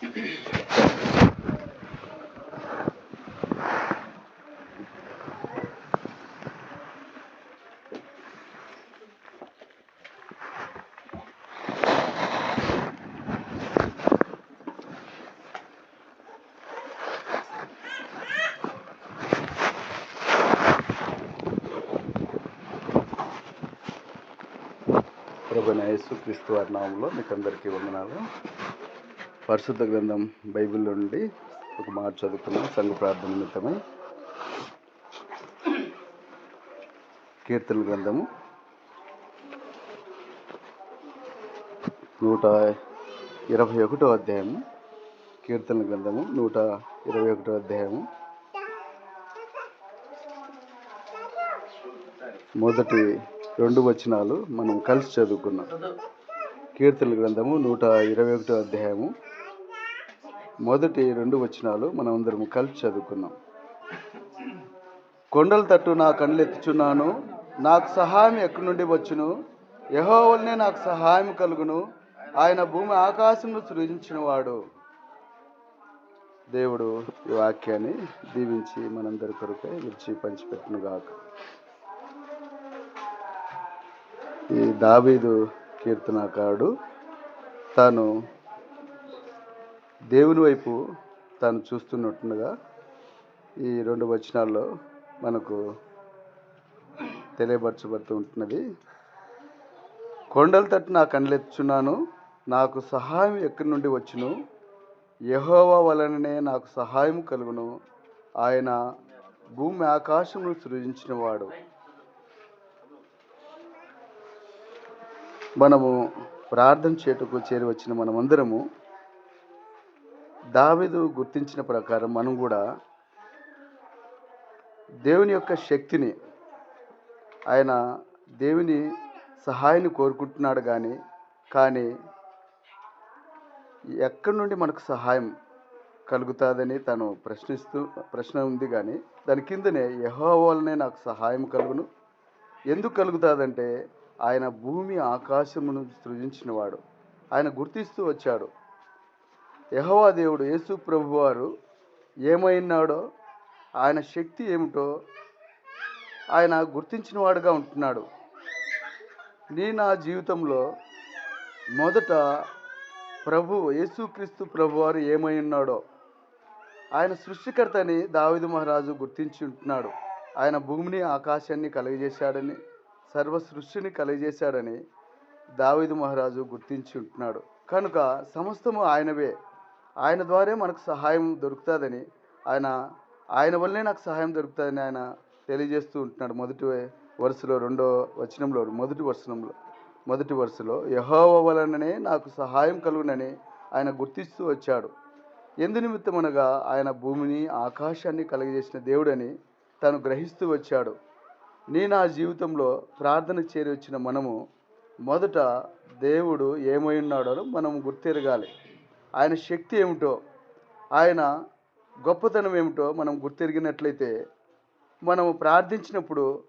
ప్రభు యేసు క్రీస్తు వారి నామంలో మీకు అందరికీ వందనాలు. పరిశుద్ధ గ్రంథం బైబిల్ నుండి ఒక మాట చదువుకున్నాం సంఘ ప్రార్థన నిమిత్తమై. కీర్తన గ్రంథము. నూట ఇరవై ఒకటో అధ్యాయము. కీర్తన గ్రంథము నూట ఇరవై ఒకటో అధ్యాయము. మొదటి రెండు వచనాలు మనం కలిసి చదువుకున్నాం. కీర్తన గ్రంథము నూట ఇరవై ఒకటో అధ్యాయము. మొదటి రెండు వచనాలు మనం అందరం కలిసి చదువుకున్నాం. కొండల తట్టు నా కళ్ళు ఎత్తుచున్నాను నాకు సహాయం ఎక్కడి నుండి వచ్చును? యహోవల్నే నాకు సహాయం కలుగును ఆయన భూమి ఆకాశంలో సృజించిన వాడు దేవుడు ఈ వాక్యాన్ని దీవించి మనందరి కొరకై విడిచి పంచిపెట్టును గాక. ఈ దావీదు కీర్తనకారుడు తను దేవుని వైపు తాను చూస్తున్నట్టుగా ఈ రెండు వచనాల్లో మనకు తెలియపరచబడుతూ ఉంటున్నది. కొండల తట్టు నా కండ్లెచ్చున్నాను నాకు సహాయం ఎక్కడి నుండి వచ్చును? యహోవా వలననే నాకు సహాయం కలుగును. ఆయన భూమి ఆకాశమును సృజించినవాడు. మనము ప్రార్థన చేటుకు చేరి వచ్చిన మనమందరము దావీదు గుర్తించిన ప్రకారం మనం కూడా దేవుని యొక్క శక్తిని ఆయన దేవుని సహాయాన్ని కోరుకుంటున్నాడు కానీ కానీ ఎక్కడి నుండి మనకు సహాయం కలుగుతుందని తను ప్రశ్నిస్తూ ప్రశ్న ఉంది కానీ దాని కిందనే యహో వల్లనే నాకు సహాయం కలుగును. ఎందుకు కలుగుతుందంటే ఆయన భూమి ఆకాశమును సృజించినవాడు. ఆయన గుర్తిస్తూ వచ్చాడు. యహోవా దేవుడు యేసు ప్రభువారు ఏమైనాడో ఆయన శక్తి ఏమిటో ఆయన గుర్తించిన వాడుగా ఉంటున్నాడు. నీ నా జీవితంలో మొదట ప్రభు యేసుక్రీస్తు ప్రభువారు ఏమై ఉన్నాడో ఆయన సృష్టికర్తని దావిదు మహారాజు గుర్తించి ఉంటున్నాడు. ఆయన భూమిని ఆకాశాన్ని కలుగజేశాడని సర్వ సృష్టిని కలుగజేశాడని దావిదు మహారాజు గుర్తించి ఉంటున్నాడు. కనుక సమస్తము ఆయనవే. ఆయన ద్వారే మనకు సహాయం దొరుకుతుందని ఆయన ఆయన వల్లే నాకు సహాయం దొరుకుతుందని ఆయన తెలియజేస్తూ ఉంటున్నాడు మొదటి వరుసలో రెండో వచనంలో మొదటి వచనంలో మొదటి వరుసలో. యహోవ వలననే నాకు సహాయం కలుగునని ఆయన గుర్తిస్తూ వచ్చాడు. ఎందు నిమిత్తమనగా ఆయన భూమిని ఆకాశాన్ని కలుగజేసిన దేవుడని తను గ్రహిస్తూ వచ్చాడు. నీ నా జీవితంలో ప్రార్థన చేరి వచ్చిన మనము మొదట దేవుడు ఏమై ఉన్నాడో మనం గుర్తెరగాలి. ఆయన శక్తి ఏమిటో ఆయన గొప్పతనం ఏమిటో మనం గుర్తెరిగినట్లయితే మనము ప్రార్థించినప్పుడు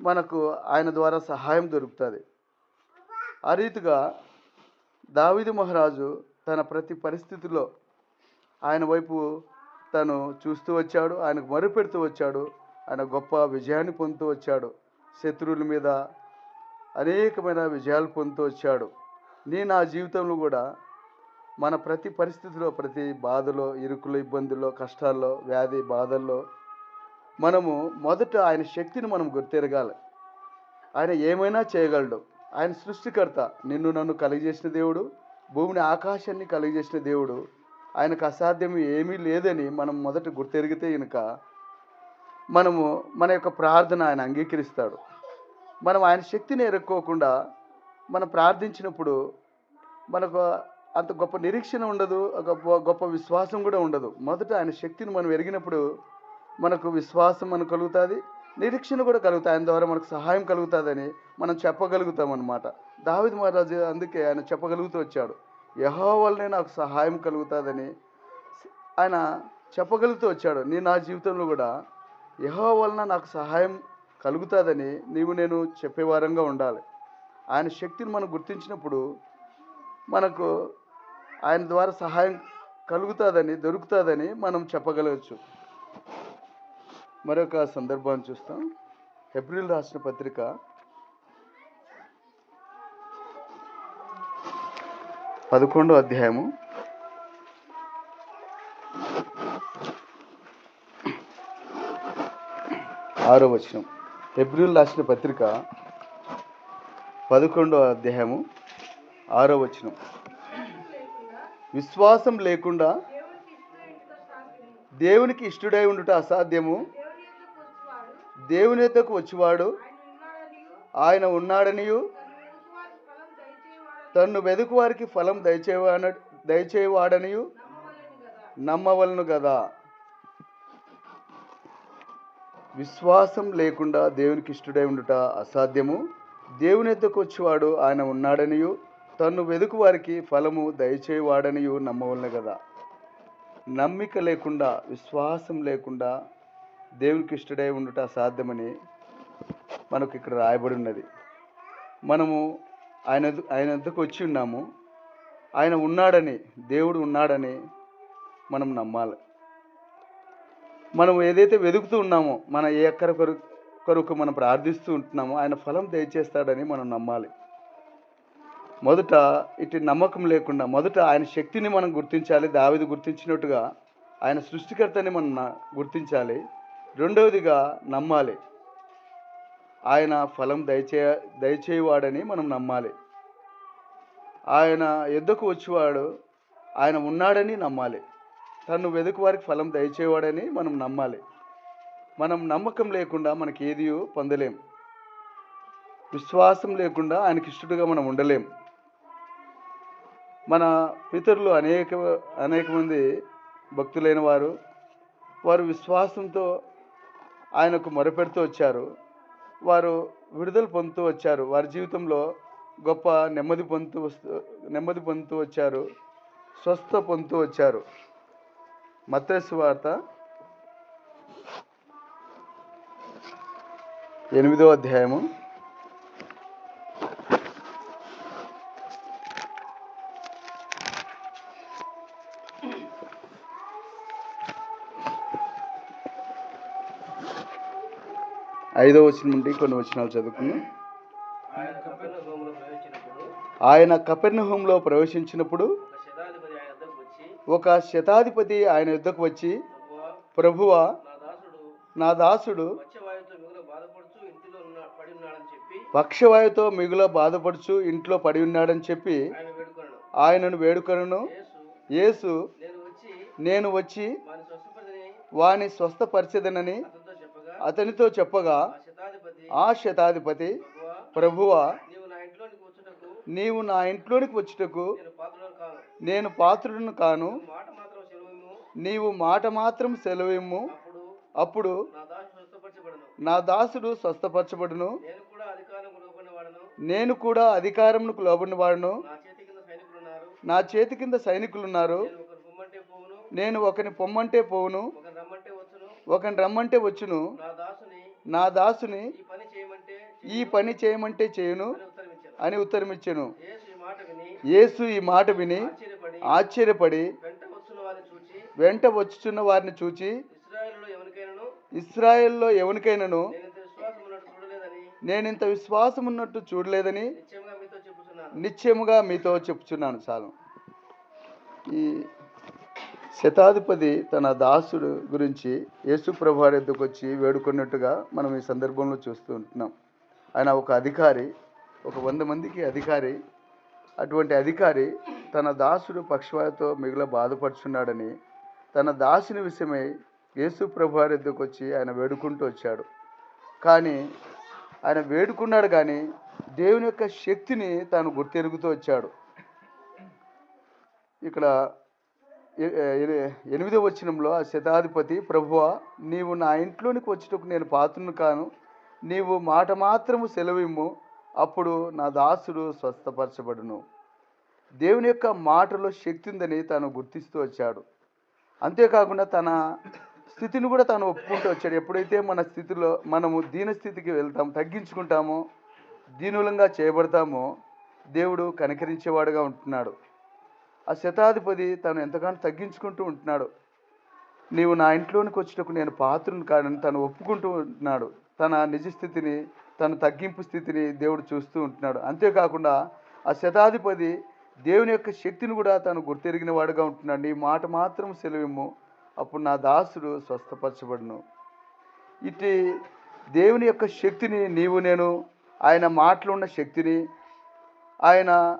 మనకు ఆయన ద్వారా సహాయం దొరుకుతుంది. ఆ రీతిగా దావిది మహారాజు తన ప్రతి పరిస్థితిలో ఆయన వైపు తను చూస్తూ వచ్చాడు ఆయనకు మరుపెడుతూ వచ్చాడు ఆయన గొప్ప విజయాన్ని పొందుతూ వచ్చాడు శత్రువుల మీద అనేకమైన విజయాలు పొందుతూ వచ్చాడు. నేను నా జీవితంలో కూడా మన ప్రతి పరిస్థితిలో ప్రతి బాధలో ఇరుకులు ఇబ్బందుల్లో కష్టాల్లో వ్యాధి బాధల్లో మనము మొదట ఆయన శక్తిని మనం గుర్తెరగాలి. ఆయన ఏమైనా చేయగలడు. ఆయన సృష్టికర్త. నిన్ను నన్ను కలిగజేసిన దేవుడు భూమిని ఆకాశాన్ని కలిగజేసిన దేవుడు ఆయనకు అసాధ్యం ఏమీ లేదని మనం మొదట గుర్తెరిగితే కనుక మనము మన యొక్క ప్రార్థన ఆయన అంగీకరిస్తాడు. మనం ఆయన శక్తిని ఎరుక్కోకుండా మనం ప్రార్థించినప్పుడు మనకు అంత గొప్ప నిరీక్షణ ఉండదు గొప్ప గొప్ప విశ్వాసం కూడా ఉండదు. మొదట ఆయన శక్తిని మనం ఎరిగినప్పుడు మనకు విశ్వాసం మనకు కలుగుతుంది నిరీక్షణ కూడా కలుగుతాయి. ఆయన ద్వారా మనకు సహాయం కలుగుతుందని మనం చెప్పగలుగుతాం అనమాట దావిద్ మహారాజు అందుకే ఆయన చెప్పగలుగుతూ వచ్చాడు. యహో వల్లనే నాకు సహాయం కలుగుతుందని ఆయన చెప్పగలుగుతూ వచ్చాడు. నేను నా జీవితంలో కూడా యహో వలన నాకు సహాయం కలుగుతుందని నీవు నేను చెప్పేవారంగా ఉండాలి. ఆయన శక్తిని మనం గుర్తించినప్పుడు మనకు ఆయన ద్వారా సహాయం కలుగుతుందని దొరుకుతుందని మనం చెప్పగలవచ్చు మరొక సందర్భాన్ని చూస్తాం. ఏప్రిల్ రాసిన పత్రిక. పదకొండో అధ్యాయము. ఆరో వచనం. ఏప్రిల్ రాసిన పత్రిక. పదకొండో అధ్యాయము. ఆరో వచనం. విశ్వాసం లేకుండా దేవునికి ఇష్టడై ఉండుట అసాధ్యము. దేవుని వచ్చేవాడు వచ్చివాడు ఆయన ఉన్నాడనియు. తన్ను వెదుకు వారికి ఫలం దయచేవాడ దయచేవాడనియు. నమ్మవలను కదా విశ్వాసం లేకుండా దేవునికి ఇష్టడై ఉండుట అసాధ్యము. దేవుని ఎద్దకు వచ్చేవాడు ఆయన ఉన్నాడనియు. తన్ను వెదుకు వారికి ఫలము దయచేవాడనియు నమ్మవలను కదా నమ్మిక లేకుండా విశ్వాసం లేకుండా దేవునికి ఇష్టడై ఉండుట సాధ్యమని మనకు ఇక్కడ రాయబడి ఉన్నది మనము ఆయన ఆయన వద్దకు వచ్చి ఉన్నాము. ఆయన ఉన్నాడని దేవుడు ఉన్నాడని మనం నమ్మాలి. మనం ఏదైతే వెతుకుతూ ఉన్నామో మన ఏ అక్కర కొరకు కొరకు మనం ప్రార్థిస్తూ ఉంటున్నామో ఆయన ఫలం దయచేస్తాడని మనం నమ్మాలి. మొదట ఇటు నమ్మకం లేకుండా మొదట ఆయన శక్తిని మనం గుర్తించాలి దావిది గుర్తించినట్టుగా ఆయన సృష్టికర్తని మనం న- గుర్తించాలి. రెండవదిగా నమ్మాలి. ఆయన ఫలం దయచే దయచేయవాడని మనం నమ్మాలి. ఆయన ఎద్దకు వచ్చేవాడు ఆయన ఉన్నాడని నమ్మాలి. తను వెదుకు వారికి ఫలం దయచేవాడని మనం నమ్మాలి. మనం నమ్మకం లేకుండా మనకి ఏది పొందలేం. విశ్వాసం లేకుండా ఆయనకి ఇష్టడుగా మనం ఉండలేం. మన పితరులు అనేక అనేక మంది భక్తులైన వారు వారు విశ్వాసంతో ఆయనకు మొరపెడుతూ వచ్చారు. వారు విడుదల పొందుతూ వచ్చారు. వారి జీవితంలో గొప్ప నెమ్మది పొందుతూ వస్తూ నెమ్మది పొందుతూ వచ్చారు. స్వస్థ పొందుతూ వచ్చారు. మత్స్సు వార్త ఎనిమిదో అధ్యాయము. ఐదో వచనం నుండి కొన్ని వచనాలు చదువుకుందాం. ఆయన కపెర్ణహోంలో ప్రవేశించినప్పుడు ఒక శతాధిపతి ఆయన వచ్చి యుద్ధకు వచ్చి ప్రభువా నా దాసుడు పక్షవాయుతో మిగుల బాధపడుచు ఇంట్లో పడి ఉన్నాడని చెప్పి వేడుకొనను ఆయనను వేడుకను యేసు నేను వచ్చి వాని స్వస్థపడిని అతనితో చెప్పగా ఆ శతాధిపతి ప్రభువా నీవు నా ఇంట్లోనికి వచ్చుటకు నేను పాత్రుడును కాను. నీవు మాట మాత్రం సెలవిమ్ము. అప్పుడు నా దాసుడు స్వస్థపరచబడును. నేను కూడా అధికారం లోపడిన వాడను నేను కూడా అధికారమునకు లోబడిన వాడును నా చేతి కింద సైనికులున్నారు నేను ఒకరు పొమ్మంటే పోవును. నేను ఒకని పొమ్మంటే పోవును. ఒకని రమ్మంటే వచ్చును. నా దాసుని ఈ పని చేయమంటే చేయును. అని ఉత్తరమిచ్చాను. యేసు ఈ మాట విని ఆశ్చర్యపడి వెంట వచ్చుచున్న వారిని చూచి ఇస్రాయేలులో ఎవరికైనాను? నేను ఇంత విశ్వాసం ఉన్నట్టు చూడలేదని నేనింత విశ్వాసం ఉన్నట్టు చూడలేదని నిశ్చయంగా మీతో చెప్పుచున్నాను. నిశ్చయముగా మీతో చెప్తున్నాను చాలు. ఈ శతాధిపతి తన దాసుడు గురించి యేసు ప్రభువారి ఎద్దుకు వచ్చి వేడుకున్నట్టుగా మనం ఈ సందర్భంలో చూస్తూ ఉంటున్నాం. ఆయన ఒక అధికారి ఒక వంద మందికి అధికారి అటువంటి అధికారి తన దాసుడు పక్షవాయుతో మిగిలిన బాధపడుచున్నాడని తన దాసుని విషయమై యేసు ప్రభువారి ఎద్దుకు వచ్చి ఆయన వేడుకుంటూ వచ్చాడు. కానీ ఆయన వేడుకున్నాడు కానీ దేవుని యొక్క శక్తిని తాను గుర్తెరుగుతూ వచ్చాడు. ఇక్కడ ఎనిమిదో వచనంలో ఆ శతాధిపతి ప్రభువ నీవు నా ఇంట్లోనికి వచ్చేటప్పుడు నేను పాత్రను కాను నీవు మాట మాత్రము సెలవిమ్ము అప్పుడు నా దాసుడు స్వస్థపరచబడును. దేవుని యొక్క మాటలో శక్తి ఉందని తాను గుర్తిస్తూ వచ్చాడు. అంతేకాకుండా తన స్థితిని కూడా తాను ఒప్పుకుంటూ వచ్చాడు. ఎప్పుడైతే మన స్థితిలో మనము దీన స్థితికి వెళ్తాం తగ్గించుకుంటామో దీనులంగా చేయబడతామో దేవుడు కనికరించేవాడుగా ఉంటున్నాడు. ఆ శతాధిపతి తను ఎంతగానో తగ్గించుకుంటూ ఉంటున్నాడు. నీవు నా ఇంట్లోనికి వచ్చేటప్పుడు నేను పాత్రను కాడని తను ఒప్పుకుంటూ ఉంటున్నాడు. తన నిజ స్థితిని తన తగ్గింపు స్థితిని దేవుడు చూస్తూ ఉంటున్నాడు. అంతేకాకుండా ఆ శతాధిపతి దేవుని యొక్క శక్తిని కూడా తను గుర్తెరిగిన వాడుగా ఉంటున్నాడు. నీ మాట మాత్రం సెలవిమ్ము. అప్పుడు నా దాసుడు స్వస్థపరచబడును. ఇటు దేవుని యొక్క శక్తిని నీవు నేను ఆయన మాటలు ఉన్న శక్తిని ఆయన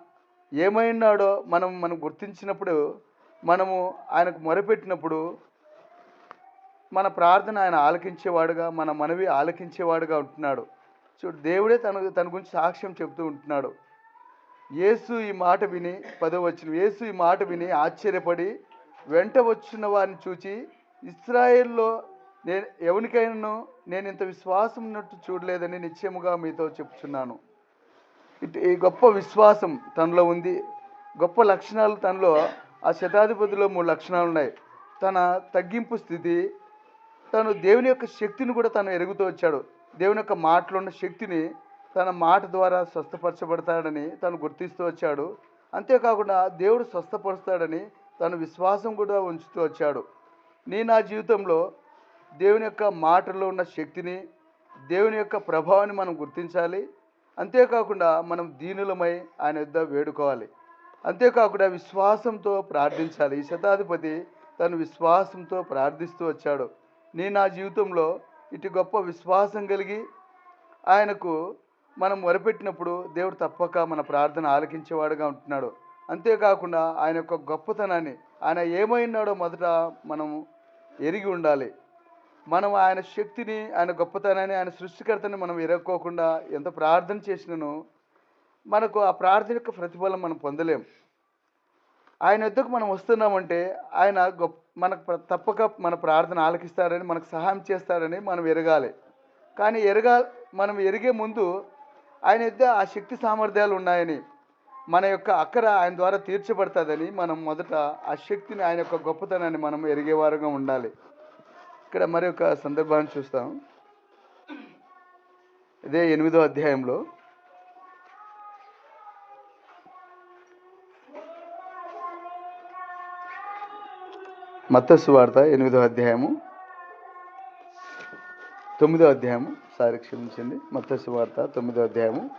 ఏమైనాడో మనం మనం గుర్తించినప్పుడు మనము ఆయనకు మొరపెట్టినప్పుడు మన ప్రార్థన ఆయన ఆలకించేవాడుగా మన మనవి ఆలకించేవాడుగా ఉంటున్నాడు. చూడు దేవుడే తన తన గురించి సాక్ష్యం చెబుతూ ఉంటున్నాడు. యేసు ఈ మాట విని పదవి వచ్చిన యేసు ఈ మాట విని ఆశ్చర్యపడి వెంట వచ్చిన వారిని చూచి ఇస్రాయేల్లో నేను ఎవరికైనా నేను ఇంత విశ్వాసం ఉన్నట్టు చూడలేదని నిశ్చయముగా మీతో చెప్తున్నాను ఈ గొప్ప విశ్వాసం తనలో ఉంది. గొప్ప లక్షణాలు తనలో ఆ శతాధిపతిలో మూడు లక్షణాలు ఉన్నాయి. తన తగ్గింపు స్థితి తను దేవుని యొక్క శక్తిని కూడా తను ఎరుగుతూ వచ్చాడు. దేవుని యొక్క మాటలో ఉన్న శక్తిని తన మాట ద్వారా స్వస్థపరచబడతాడని తను గుర్తిస్తూ వచ్చాడు. అంతేకాకుండా దేవుడు స్వస్థపరుస్తాడని తను విశ్వాసం కూడా ఉంచుతూ వచ్చాడు. నీ నా జీవితంలో దేవుని యొక్క మాటలో ఉన్న శక్తిని దేవుని యొక్క ప్రభావాన్ని మనం గుర్తించాలి. అంతేకాకుండా మనం దీనులమై ఆయన యుద్ధ వేడుకోవాలి. అంతేకాకుండా విశ్వాసంతో ప్రార్థించాలి. ఈ శతాధిపతి తను విశ్వాసంతో ప్రార్థిస్తూ వచ్చాడు. నీ నా జీవితంలో ఇటు గొప్ప విశ్వాసం కలిగి ఆయనకు మనం మొరపెట్టినప్పుడు దేవుడు తప్పక మన ప్రార్థన ఆలకించేవాడుగా ఉంటున్నాడు. అంతేకాకుండా ఆయన యొక్క గొప్పతనాన్ని ఆయన ఏమైనాడో మొదట మనం ఎరిగి ఉండాలి. మనం ఆయన శక్తిని ఆయన గొప్పతనాన్ని ఆయన సృష్టికర్తని మనం ఎరక్కోకుండా ఎంత ప్రార్థన చేసినను మనకు ఆ ప్రార్థన యొక్క ప్రతిఫలం మనం పొందలేం. ఆయన వద్దకు మనం వస్తున్నామంటే ఆయన గొప్ప మనకు తప్పక మన ప్రార్థన ఆలకిస్తారని మనకు సహాయం చేస్తారని మనం ఎరగాలి. కానీ ఎరగా మనం ఎరిగే ముందు ఆయన ఎద్ద ఆ శక్తి సామర్థ్యాలు ఉన్నాయని మన యొక్క అక్కర ఆయన ద్వారా తీర్చబడుతుందని మనం మొదట ఆ శక్తిని ఆయన యొక్క గొప్పతనాన్ని మనం ఎరిగేవారుగా ఉండాలి. ఇక్కడ మరి ఒక సందర్భాన్ని చూస్తాం. ఇదే ఎనిమిదో అధ్యాయంలో. మత్తస్సు వార్త ఎనిమిదో అధ్యాయము. తొమ్మిదో అధ్యాయము. సారి క్షమించండి. మత్తస్సు వార్త తొమ్మిదో అధ్యాయము.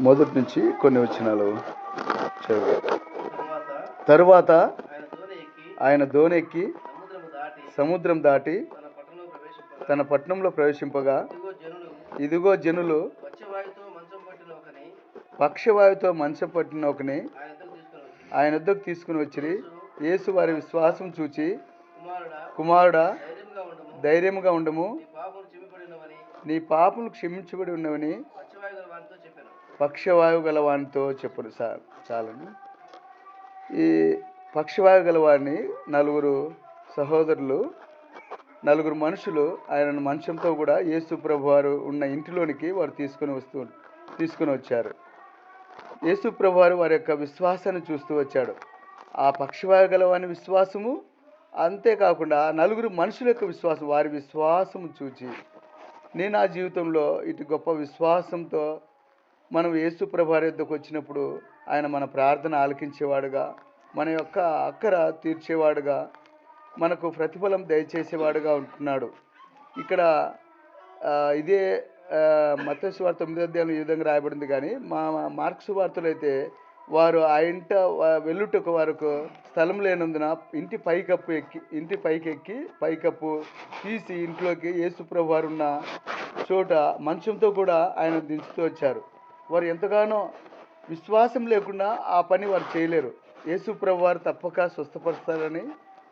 మొదటి నుంచి కొన్ని వచ్చినాలు చదివారు తరువాత ఆయన దోనెక్కి సముద్రం దాటి తన పట్టణంలో ప్రవేశింపగా ఇదిగో జనులు వచ్చేవారితో మంచం పట్టిన ఒకని ఆయన తీసుకుని వచ్చి వద్దకు తీసుకుని వచ్చిరి. యేసు వారి విశ్వాసం చూచి కుమారుడా ధైర్యంగా ఉండము. ధైర్యముగా ఉండము. నీ పాపం చిమ్మిపడినవని నీ పాపలు క్షమించబడి ఉన్నవని పక్షవాయువు గల వానితో చెప్పురు. సార్ చాలండి. ఈ పక్షవాయు గల వారిని నలుగురు సహోదరులు నలుగురు మనుషులు ఆయన మంచంతో కూడా యేసు ప్రభు వారు ఉన్న ఇంటిలోనికి వారు తీసుకొని వస్తూ తీసుకొని వచ్చారు. యేసు ప్రభు వారు వారి యొక్క విశ్వాసాన్ని చూస్తూ వచ్చాడు. ఆ పక్షవాయు గల వాని విశ్వాసము అంతేకాకుండా నలుగురు మనుషుల యొక్క విశ్వాసం వారి విశ్వాసము చూచి నేను నా జీవితంలో ఇటు గొప్ప విశ్వాసంతో మనం యేసు ప్రభారి వచ్చినప్పుడు ఆయన మన ప్రార్థన ఆలకించేవాడుగా మన యొక్క అక్కర తీర్చేవాడుగా మనకు ప్రతిఫలం దయచేసేవాడుగా ఉంటున్నాడు. ఇక్కడ ఇదే మత్స్సు వార్త తొమ్మిది అధ్యాయం ఈ విధంగా రాయబడింది. కానీ మా మార్క్స్ వార్తలు అయితే వారు ఆ ఇంట వా- వెళ్ళుటకు వారికి స్థలం లేనందున ఇంటి పైకప్పు ఎక్కి ఇంటి పైకి ఎక్కి పైకప్పు తీసి ఇంట్లోకి యేసుప్రభు వారు ఉన్న చోట మంచంతో కూడా ఆయన దించుతూ వచ్చారు. వారు ఎంతగానో విశ్వాసం లేకుండా ఆ పని వారు చేయలేరు. యేసుప్రభు వారు తప్పక స్వస్థపరుస్తారని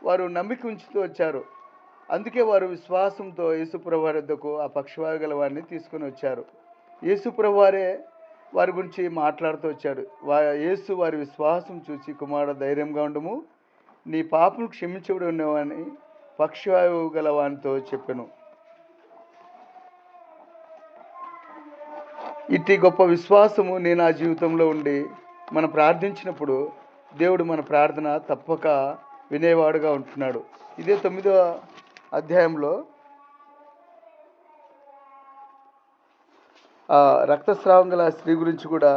వారు నమ్మిక ఉంచుతూ వచ్చారు. అందుకే వారు విశ్వాసంతో యేసుప్రభు వారి వద్దకు ఆ పక్షవాయు గల వారిని తీసుకొని వచ్చారు. యేసుప్రభు వారే వారి గురించి మాట్లాడుతూ వచ్చారు. వా యేసు వారి విశ్వాసం చూసి కుమారుడు ధైర్యంగా ఉండము. నీ పాపను క్షమించబడి ఉన్నవని పక్షవాయువు గల వానితో చెప్పాను. ఇట్టి గొప్ప విశ్వాసము నేను ఆ జీవితంలో ఉండి మనం ప్రార్థించినప్పుడు దేవుడు మన ప్రార్థన తప్పక వినేవాడుగా ఉంటున్నాడు. ఇదే తొమ్మిదో అధ్యాయంలో ఆ రక్తస్రావం గల స్త్రీ గురించి కూడా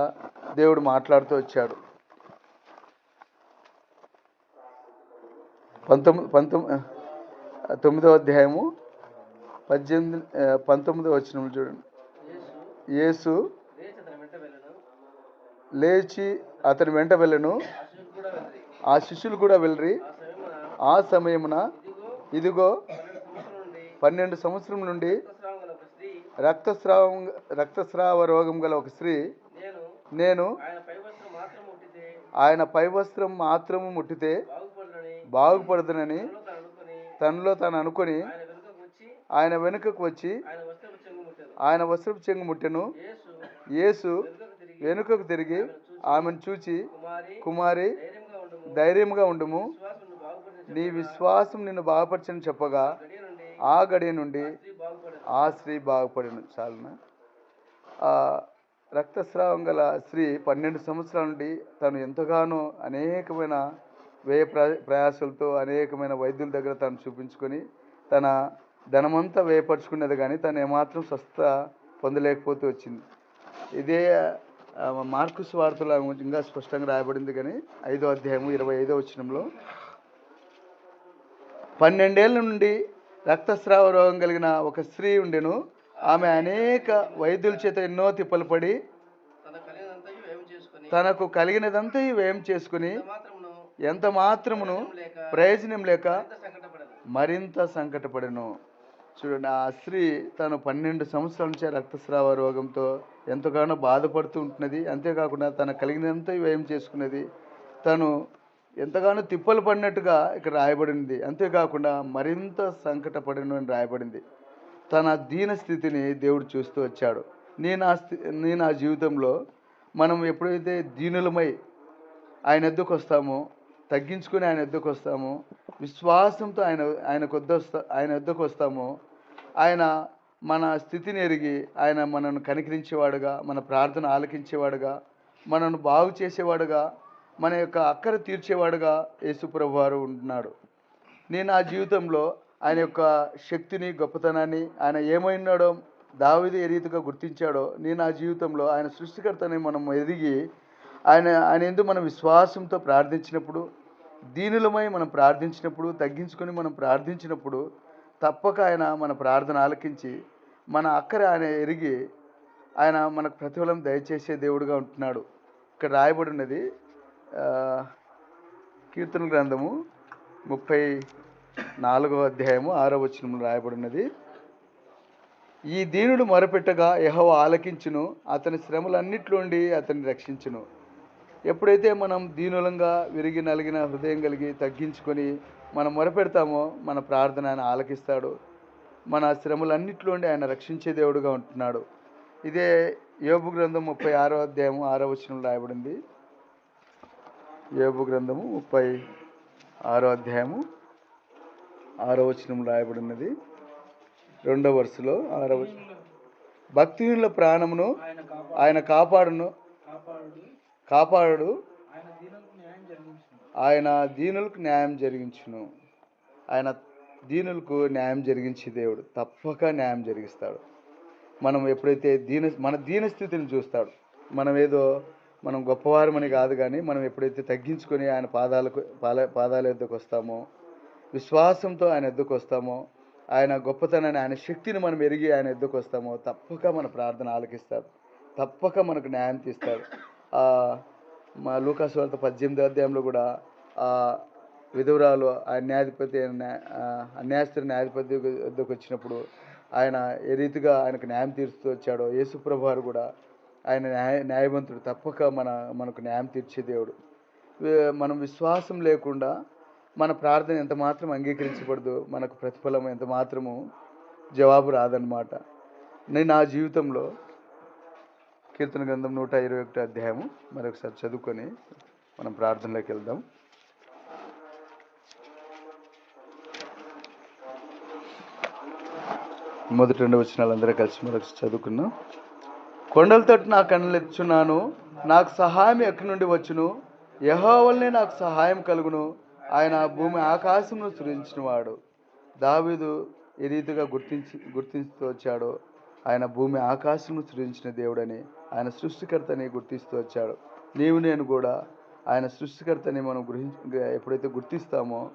దేవుడు మాట్లాడుతూ వచ్చాడు. పంతొమ్మిది పంతొమ్మిది తొమ్మిదవ అధ్యాయము పద్దెనిమిది పంతొమ్మిదవ వచనం చూడండి. యేసు లేచి అతని వెంట వెళ్ళను. ఆ శిష్యులు కూడా వెళ్ళి ఆ సమయమున ఇదిగో పన్నెండు సంవత్సరం నుండి రక్తస్రావం రక్తస్రావం రోగం గల ఒక స్త్రీ నేను ఆయన ఆయన పైవస్త్రం మాత్రము ముట్టితే అనుకొని తనలో తాను అనుకొని ఆయన వెనుకకు వచ్చి ఆయన వస్త్రపు చెంగు ముట్టెను. యేసు వెనుకకు తిరిగి ఆమెను చూచి కుమారి ధైర్యంగా ఉండుము. నీ విశ్వాసం నిన్ను బాగుపరచని చెప్పగా ఆ గడియ నుండి ఆ స్త్రీ బాగుపడిన. చాలన? ఆ రక్తస్రావం గల స్త్రీ పన్నెండు సంవత్సరాల నుండి తను ఎంతగానో అనేకమైన వ్యయ ప్ర ప్రయాసాలతో అనేకమైన వైద్యుల దగ్గర తను చూపించుకొని తన ధనమంతా వ్యయపరుచుకునేది కానీ తను ఏమాత్రం స్వస్థ పొందలేకపోతూ వచ్చింది. ఇదే మార్కు స్వార్థలో ఇంకా స్పష్టంగా రాయబడింది కానీ ఐదో అధ్యాయము ఇరవై ఐదో వచ్చినంలో పన్నెండేళ్ళ నుండి రక్తస్రావ రోగం కలిగిన ఒక స్త్రీ ఉండెను. ఆమె అనేక వైద్యుల చేత ఎన్నో తిప్పలు పడి తనకు కలిగినదంతా వ్యయం చేసుకుని ఎంత మాత్రమును ప్రయోజనం లేక మరింత సంకటపడెను. చూడండి ఆ స్త్రీ తను పన్నెండు సంవత్సరాల నుంచి రక్తస్రావ రోగంతో ఎంతగానో బాధపడుతూ ఉంటున్నది. అంతేకాకుండా తన కలిగినంత వ్యయం చేసుకున్నది. తను ఎంతగానో తిప్పలు పడినట్టుగా ఇక్కడ రాయబడింది. అంతేకాకుండా మరింత సంకటపడను అని రాయబడింది. తన దీన స్థితిని దేవుడు చూస్తూ వచ్చాడు. నేను ఆ స్థి నేను ఆ జీవితంలో మనం ఎప్పుడైతే దీనులమై ఆయన ఎద్దుకు వస్తామో తగ్గించుకుని ఆయన ఎద్దుకు వస్తామో విశ్వాసంతో ఆయన ఆయన కొద్ద ఆయన ఎద్దుకు వస్తామో ఆయన మన స్థితిని ఎరిగి ఆయన మనను కనికరించేవాడుగా మన ప్రార్థన ఆలకించేవాడుగా మనను బాగు చేసేవాడుగా మన యొక్క అక్కర తీర్చేవాడుగా యేసుప్రభు వారు ఉంటున్నాడు. నేను ఆ జీవితంలో ఆయన యొక్క శక్తిని గొప్పతనాన్ని ఆయన ఏమైనాడో దావిది ఏ రీతిగా గుర్తించాడో నేను ఆ జీవితంలో ఆయన సృష్టికర్తని మనం ఎదిగి ఆయన ఆయన ఎందుకు మనం విశ్వాసంతో ప్రార్థించినప్పుడు దీనులమై మనం ప్రార్థించినప్పుడు తగ్గించుకొని మనం ప్రార్థించినప్పుడు తప్పక ఆయన మన ప్రార్థన ఆలకించి మన అక్కర ఆయన ఎరిగి ఆయన మనకు ప్రతిఫలం దయచేసే దేవుడుగా ఉంటున్నాడు. ఇక్కడ రాయబడి ఉన్నది కీర్తన గ్రంథము ముప్పై నాలుగో అధ్యాయము ఆరో వచనంలో ఉన్నది ఈ దీనుడు మొరపెట్టగా యహో ఆలకించును అతని శ్రమలన్నిట్లోండి అతన్ని రక్షించును. ఎప్పుడైతే మనం దీనులంగా విరిగి నలిగిన హృదయం కలిగి తగ్గించుకొని మనం మొరపెడతామో మన ప్రార్థన ఆయన ఆలకిస్తాడు. మన శ్రమలన్నిట్లోండి ఆయన రక్షించే దేవుడుగా ఉంటున్నాడు. ఇదే యోబు గ్రంథం ముప్పై ఆరో అధ్యాయము ఆరో వచనంలో రాయబడింది. యోబు గ్రంథము ముప్పై ఆరో అధ్యాయము ఆరో వచనం రాయబడినది. రెండో వరుసలో ఆరో వచనం భక్తిహీనుల ప్రాణమును ఆయన కాపాడును కాపాడు కాపాడు ఆయన దీనులకు న్యాయం జరిగించును ఆయన దీనులకు న్యాయం జరిగించును. ఆయన దీనులకు న్యాయం జరిగించే దేవుడు. తప్పక న్యాయం జరిగిస్తాడు. మనం ఎప్పుడైతే దీన మన దీన స్థితిని చూస్తాడు. మనం ఏదో మనం గొప్పవారమని కాదు కానీ మనం ఎప్పుడైతే తగ్గించుకొని ఆయన పాదాలకు పాల పాదాల ఎద్దుకు వస్తామో విశ్వాసంతో ఆయన ఎద్దుకు వస్తామో ఆయన గొప్పతనాన్ని ఆయన శక్తిని మనం ఎరిగి ఆయన ఎద్దుకు వస్తామో తప్పక మన ప్రార్థన ఆలకిస్తాడు. తప్పక మనకు న్యాయం తీస్తాడు. మా లూకాసు వార్త పద్దెనిమిది అధ్యాయంలో కూడా ఆ విధురాలు ఆ న్యాయాధిపతి అయిన న్యా- న్యాయాధిపతి వద్దకు వచ్చినప్పుడు ఆయన ఏ రీతిగా ఆయనకు న్యాయం తీర్చుతూ వచ్చాడో యేసుప్రభు వారు కూడా ఆయన న్యాయ న్యాయవంతుడు తప్పక మన మనకు న్యాయం తీర్చే దేవుడు. మనం విశ్వాసం లేకుండా మన ప్రార్థన ఎంత మాత్రం అంగీకరించబడదు మనకు ప్రతిఫలం ఎంత మాత్రము జవాబు రాదన్నమాట. నేను నా జీవితంలో కీర్తన గ్రంథం నూట ఇరవై ఒకటి అధ్యాయము. మరొకసారి చదువుకొని మనం ప్రార్థనలోకి వెళ్దాం. మొదటి రెండు వచ్చిన అందరూ కలిసి మరొకసారి చదువుకున్నాం కొండలతో నా కన్నులు నాకు సహాయం ఎక్కడి నుండి వచ్చును? యహోవల్నే నాకు సహాయం కలుగును ఆయన భూమి ఆకాశంను సృజించినవాడు. దావీదు ఏ రీతిగా గుర్తించి గుర్తించుతూ వచ్చాడో ఆయన భూమి ఆకాశం సృజించిన దేవుడని ఆయన సృష్టికర్తని గుర్తిస్తూ వచ్చాడు. నీవు నేను కూడా ఆయన సృష్టికర్తని మనం గ్రహించ ఎప్పుడైతే గుర్తిస్తామో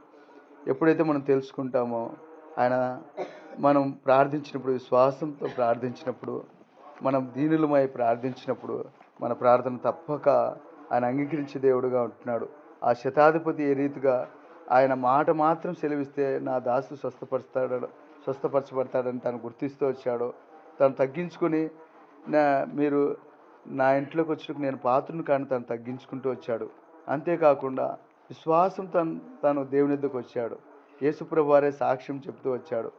ఎప్పుడైతే మనం తెలుసుకుంటామో ఆయన మనం ప్రార్థించినప్పుడు విశ్వాసంతో ప్రార్థించినప్పుడు మనం దీనులమై ప్రార్థించినప్పుడు మన ప్రార్థన తప్పక ఆయన అంగీకరించే దేవుడుగా ఉంటున్నాడు. ఆ శతాధిపతి ఏ రీతిగా ఆయన మాట మాత్రం సెలవిస్తే నా దాసు స్వస్థపరుస్తాడు స్వస్థపరచబడతాడని తను గుర్తిస్తూ వచ్చాడు. తను తగ్గించుకొని నా మీరు నా ఇంట్లోకి వచ్చినప్పుడు నేను పాత్రను కానీ తను తగ్గించుకుంటూ వచ్చాడు. అంతేకాకుండా విశ్వాసం తను తను దేవుని ఎద్దుకు వచ్చాడు. యేసుప్రభు వారే సాక్ష్యం చెప్తూ వచ్చాడు.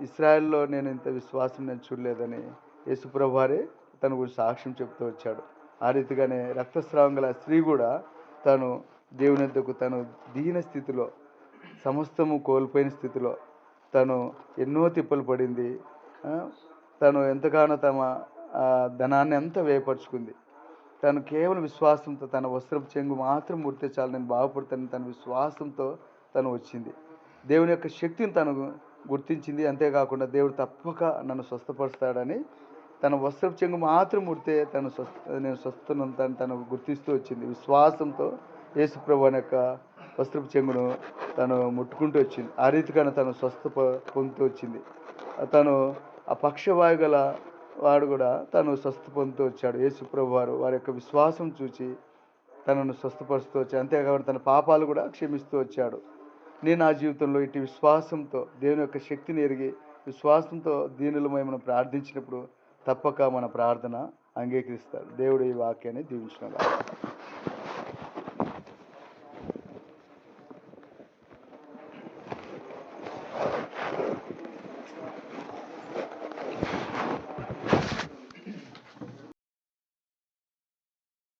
ఇస్రాయల్లో నేను ఇంత విశ్వాసం నేను చూడలేదని యేసుప్రభు వారే తన గురించి సాక్ష్యం చెప్తూ వచ్చాడు. ఆ రీతిగానే రక్తస్రావం గల స్త్రీ కూడా తను దేవుని ఎద్దుకు తను దీన స్థితిలో సమస్తము కోల్పోయిన స్థితిలో తను ఎన్నో తిప్పలు పడింది. తను ఎంతగానో తమ ధనాన్ని అంతా వేయపరుచుకుంది తను కేవలం విశ్వాసంతో తన వస్త్రపు చెంగు మాత్రం ముడితే చాలు నేను బాగుపడతాను తన విశ్వాసంతో తను వచ్చింది. దేవుని యొక్క శక్తిని తను గుర్తించింది. అంతేకాకుండా దేవుడు తప్పక నన్ను స్వస్థపరుస్తాడని తన వస్త్రపు చెంగు మాత్రం ముడితే తను స్వస్థ నేను స్వస్థను తను గుర్తిస్తూ వచ్చింది. విశ్వాసంతో యేసుప్రభు అనే యొక్క వస్త్రపు చెంగును తను ముట్టుకుంటూ వచ్చింది. ఆ రీతిగానే తను స్వస్థ పొందుతూ వచ్చింది. తను ఆ పక్షవాయు గల వాడు కూడా తను స్వస్థ పొందుతూ వచ్చాడు. యేసుప్రభు వారు వారి యొక్క విశ్వాసం చూచి తనను స్వస్థపరుస్తూ వచ్చాడు అంతేకాకుండా తన పాపాలు కూడా క్షమిస్తూ వచ్చాడు. నేను నా జీవితంలో ఇటు విశ్వాసంతో దేవుని యొక్క శక్తిని ఎరిగి విశ్వాసంతో దీనులమై మనం ప్రార్థించినప్పుడు తప్పక మన ప్రార్థన అంగీకరిస్తాడు దేవుడు ఈ వాక్యాన్ని దీవించిన